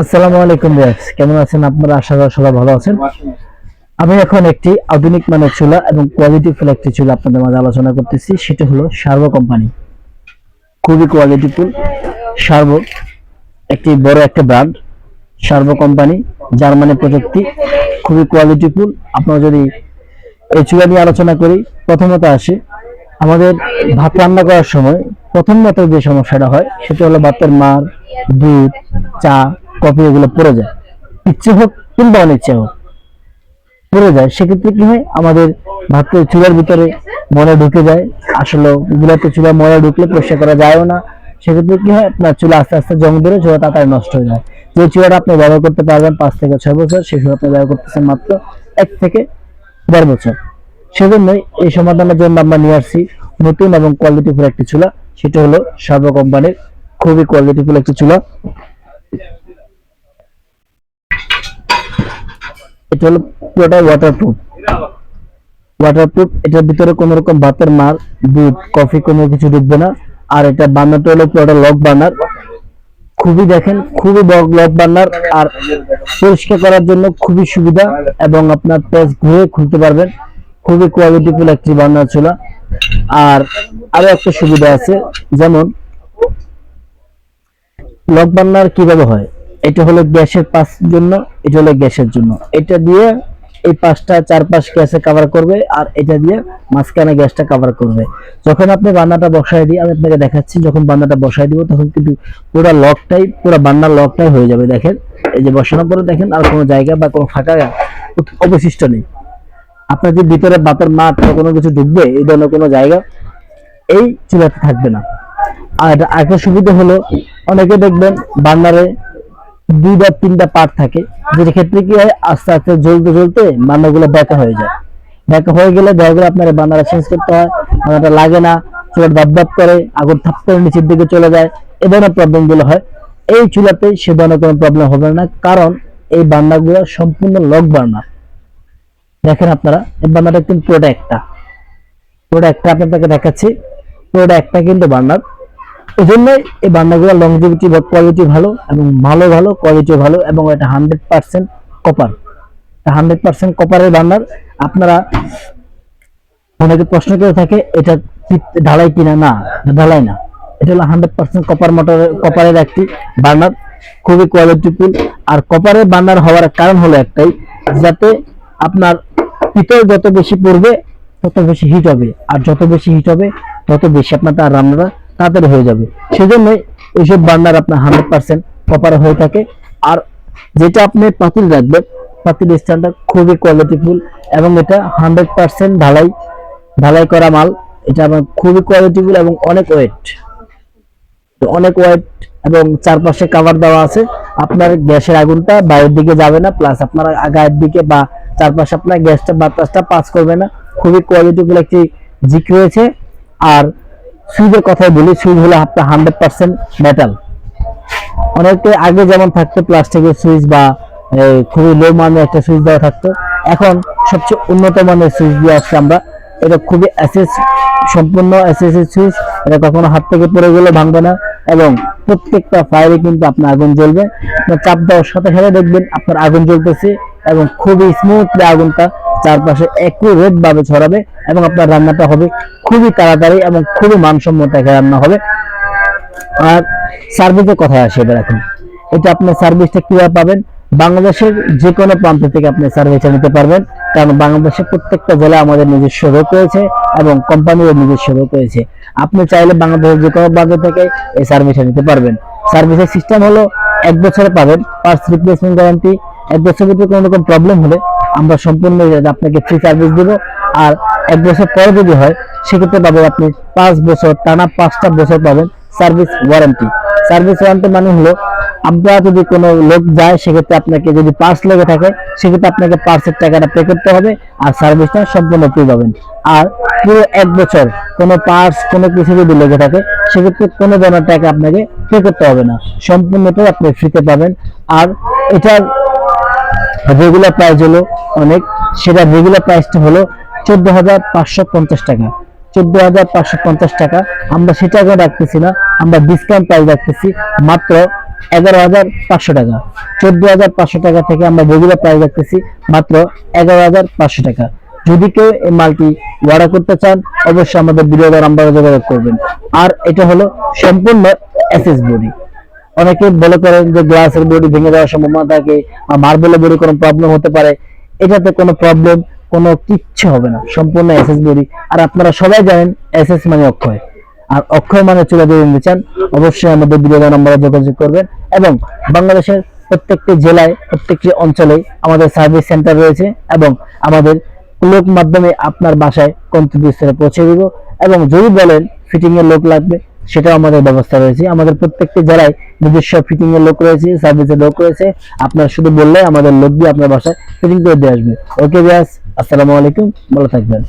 আসসালামু আলাইকুম ভিউয়ার্স কেমন আছেন আপনারা? আশা করি সবাই ভালো আছেন। আমি এখন একটি আধুনিক মানের চুলা এবং কোয়ালিটিফুল একটি চুলা আপনাদের মাঝে আলোচনা করতেছি। সেটা হলো সার্ভো কোম্পানি। খুবই কোয়ালিটিফুল সার্ভো একটি বড় একটা ব্র্যান্ড সার্বো কোম্পানি, জার্মানি প্রযুক্তি, খুবই কোয়ালিটিফুল আপনারা যদি এই চুলা নিয়ে আলোচনা করি, প্রথমত আসে, আমাদের ভাত রান্না করার সময় প্রথমত যে সমস্যাটা হয়, সেটা হলো ভাতের মার, দুধ, চা কফি এগুলো পড়ে যায়। ইচ্ছে হোক কিংবা অনিচ্ছে হোক, পড়ে যায়। সেক্ষেত্রে কি হয়? আমাদের ভাতের চুলার ভিতরে ময়লা ঢুকে যায়। আসলে এগুলোতে চুলা ময়লা ঢুকলে পরিষ্কার করা যায়ও না। সেক্ষেত্রে কি হয়? আপনার চুলা আস্তে আস্তে জং ধরে চুলা তাড়াতাড়ি নষ্ট হয়ে যায়। যে চুলাটা আপনি ব্যবহার করতে পারবেন পাঁচ থেকে ছয় বছর, সেই চুলা আপনি ব্যবহার করতেছেন মাত্র এক থেকে দেড় বছর। সেজন্যই এই সমাধানের জন্য আমরা নিয়ে আসছি নতুন এবং কোয়ালিটিফুল একটি চুলা। সেটা হলো সর্ব কোম্পানির খুবই কোয়ালিটিফুল একটি চুলা। এটা হলো পুরোটাই ওয়াটারপ্রুফ ওয়াটারপ্রুফ এটার ভিতরে কোনো রকম ভাতের মার, দুধ কফি কোনো কিছু ঢুকবে না। আর এটা বার্নারটা হলো পুরোটা লক বার্নার খুবই দেখেন, খুবই লক বার্নার আর পরিষ্কার করার জন্য খুবই সুবিধা এবং আপনার পেজ ঘুরে খুলতে পারবেন। খুবই কোয়ালিটিফুল একটি বার্নার চুলা আর আরও একটা সুবিধা আছে, যেমন লক বার্নার কীভাবে হয়? এটা হলো গ্যাসের পাস জন্য, এটা হলো গ্যাসের জন্য। এটা দিয়ে এই পাঁচটা চার পাঁচ গ্যাসে কভার করবে, আর এটা দিয়ে মাঝখানে গ্যাসটা কভার করবে। যখন আপনি বান্নাটা বসায় দিই আমি আপনাকে দেখাচ্ছি, যখন বান্নাটা বসায় দিব, তখন কিন্তু পুরো লকটাই, পুরো বান্নার লকটাই হয়ে যাবে, দেখেন। এই যে বসানোর পরে দেখেন, আর কোনো জায়গা বা কোনো ফাঁকা অবশিষ্ট নেই। আপনার যে ভিতরে বাতের মাঠ বা কোনো কিছু ঢুকবে, এই ধরনের কোনো জায়গা এই চুলাতে থাকবে না। আর এটা আরেকটা সুবিধা হলো, অনেকে দেখবেন বান্নারে দুই বা তিনটা পার্ট থাকে। যেটা ক্ষেত্রে কি হয়, আস্তে আস্তে জ্বলতে জ্বলতে বান্নাগুলো ব্যাকা হয়ে যায়। ব্যাকা হয়ে গেলে দেখা গেলে আপনার বান্নাটা চেঞ্জ করতে হয় বান্নাটা লাগে না দাব দাব করে, আগুন থাপ করে নিচের দিকে চলে যায়, এ ধরনের প্রবলেমগুলো হয়। এই চুলাতে সে ধরনের কোনো প্রবলেম হবে না, কারণ এই বান্নাগুলো সম্পূর্ণ লক বার্নার দেখেন আপনারা, এই বার্নারটা কিন্তু পুরোটা একটা। পুরোটা একটা আপনাদেরকে দেখাচ্ছি। পুরোটা একটা কিন্তু বার্নার এই জন্য এই বার্নারগুলো লংজিভিটি বা কোয়ালিটি ভালো এবং ভালো ভালো কোয়ালিটি ভালো এবং এটা hundred percent copper hundred percent কপারের বার্নার আপনারা অনেকে প্রশ্ন করে থাকে, এটা ঢালাই কিনা? না, ঢালাই না। এটা হলো হান্ড্রেড পার্সেন্ট কপার মোটরের কপারের একটি বার্নার খুবই কোয়ালিটিফুল আর কপারের বার্নার হওয়ার কারণ হলো একটাই, যাতে আপনার পিতল যত বেশি পড়বে, তত বেশি হিট হবে। আর যত বেশি হিট হবে, তত বেশি আপনার তার রান্নাটা তাড়াতাড়ি হয়ে যাবে। সেজন্য এইসব বার্নার আপনার হান্ড্রেড পার্সেন্ট কপার হয়ে থাকে। আর যেটা আপনি পাতিল রাখবেন, পাতিল স্ট্যান্ডটা খুবই কোয়ালিটিফুল এবং এটা হান্ড্রেড পার্সেন্ট ঢালাই ঢালাই করা মাল। এটা আমার খুবই কোয়ালিটিফুল এবং অনেক ওয়েট অনেক ওয়েট এবং চারপাশে কাভার দেওয়া আছে। আপনার গ্যাসের আগুনটা বাইরের দিকে যাবে না প্লাস আপনার গায়ের দিকে বা চারপাশে আপনার গ্যাসটা বাতাসটা পাস করবে না। খুবই কোয়ালিটিফুল একটি জিক রয়েছে। আর সুইচের কথাই বলি সুইচ হলো আপনার হান্ড্রেড পার্সেন্ট মেটাল অনেকে আগে যেমন থাকতো প্লাস্টিকের সুইচ বা খুবই লো মানের একটা সুইচ দেওয়া থাকতো। এখন সবচেয়ে উন্নত মানের সুইচ দিয়ে আসছে আমরা। এটা খুবই অ্যাসেস সম্পূর্ণ অ্যাসেস সুইচ। এটা কখনো হাত থেকে পড়ে গেলে ভাঙবে না এবং প্রত্যেকটা ফায়ারে কিন্তু আপনার আগুন জ্বলবে। চাপ দেওয়ার সাথে সাথে দেখবেন আপনার আগুন জ্বলতেছে এবং খুবই স্মুথলি আগুনটা চারপাশে একুরেট ভাবে ছড়াবে এবং আপনার রান্নাটা হবে খুবই তাড়াতাড়ি এবং খুবই মানসম্মত একটা রান্না হবে। আর সার্ভিসের কথায় আসে এবার এখন। এটা আপনি সার্ভিসটা কীভাবে পাবেন? বাংলাদেশের যে কোনো প্রান্ত থেকে আপনি সার্ভিসটা নিতে পারবেন। কারণ বাংলাদেশের প্রত্যেকটা জেলায় আমাদের নিজস্ব রোগ রয়েছে এবং কোম্পানির নিজস্ব রোগ রয়েছে। আপনি চাইলে বাংলাদেশের যে কোনো প্রান্ত থেকে এই সার্ভিসটা নিতে পারবেন। সার্ভিসের সিস্টেম হলো এক বছরে পাবেন পার্টস রিপ্লেসমেন্ট গ্যারান্টি এক বছরের ভিতরে কোনো রকম প্রবলেম হলে আমরা সম্পূর্ণ আপনাকে ফ্রি সার্ভিস দেব। আর এক বছর পরে যদি হয়, সেক্ষেত্রে পাবেন আপনি পাঁচ বছর, টানা পাঁচটা বছর পাবেন সার্ভিস ওয়ারেন্টি সার্ভিস ওয়ারেন্টি মানে হলো আপনার যদি কোনো লোক যায়, সেক্ষেত্রে আপনাকে যদি পার্স লেগে থাকে, সেক্ষেত্রে আপনাকে পার্সের টাকাটা পে করতে হবে আর সার্ভিসটা সম্পূর্ণ ফ্রি পাবেন। আর পুরো এক বছর কোনো পার্স কোনো কিছু যদি লেগে থাকে, সেক্ষেত্রে কোনো ধরনের টাকা আপনাকে পে করতে হবে না। সম্পূর্ণটাই আপনি ফ্রিতে পাবেন। আর এটার রেগুলার প্রাইস হলো অনেক। সেটা রেগুলার প্রাইসটা হলো চোদ্দ হাজার পাঁচশো পঞ্চাশ টাকা। চোদ্দ হাজার পাঁচশো পঞ্চাশ টাকা। আমরা সেটা এখন রাখতেছি না। আমরা ডিসকাউন্ট প্রাইস রাখতেছি মাত্র এগারো হাজার পাঁচশো টাকা। চোদ্দ হাজার পাঁচশো টাকা থেকে আমরা রেগুলার প্রাইস রাখতেছি মাত্র এগারো হাজার পাঁচশো টাকা। যদি কেউ এই মালটি অর্ডার করতে চান, অবশ্যই আমাদের ভিডিও নাম্বারে যোগাযোগ করবেন। আর এটা হলো সম্পূর্ণ এসএস বডি অনেকে বলে করেন যে গ্লাসের বডি ভেঙে যাওয়ার সম্ভাবনা থাকে বা মার্বেলের বডি কোনো প্রবলেম হতে পারে, এটাতে কোনো প্রবলেম কোনো কিচ্ছু হবে না। সম্পূর্ণ এসএস বডি। আর আপনারা সবাই জানেন এসএস মানে অক্ষয়। আর অক্ষয় মানে চলে যদি নিতে চান, অবশ্যই আমাদের ভিডিও নাম্বারে যোগাযোগ করবেন। এবং বাংলাদেশের প্রত্যেকটি জেলায়, প্রত্যেকটি অঞ্চলে আমাদের সার্ভিস সেন্টার রয়েছে এবং আমাদের লোক মাধ্যমে আপনার বাসায় গন্তব্যস্থলে পৌঁছে দিব। এবং যদি বলেন ফিটিং এর লোক লাগবে সেটাও আমাদের ব্যবস্থা রয়েছে। আমাদের প্রত্যেকটি জেলায় নিজস্ব ফিটিং এর লোক রয়েছে সার্ভিসের লোক রয়েছে। আপনার শুধু বললে আমাদের লোক দিয়ে আপনার বাসায় ফিটিং করে দিয়ে আসবে। ওকে ব্যাস আসসালামু আলাইকুম, ভালো থাকবেন।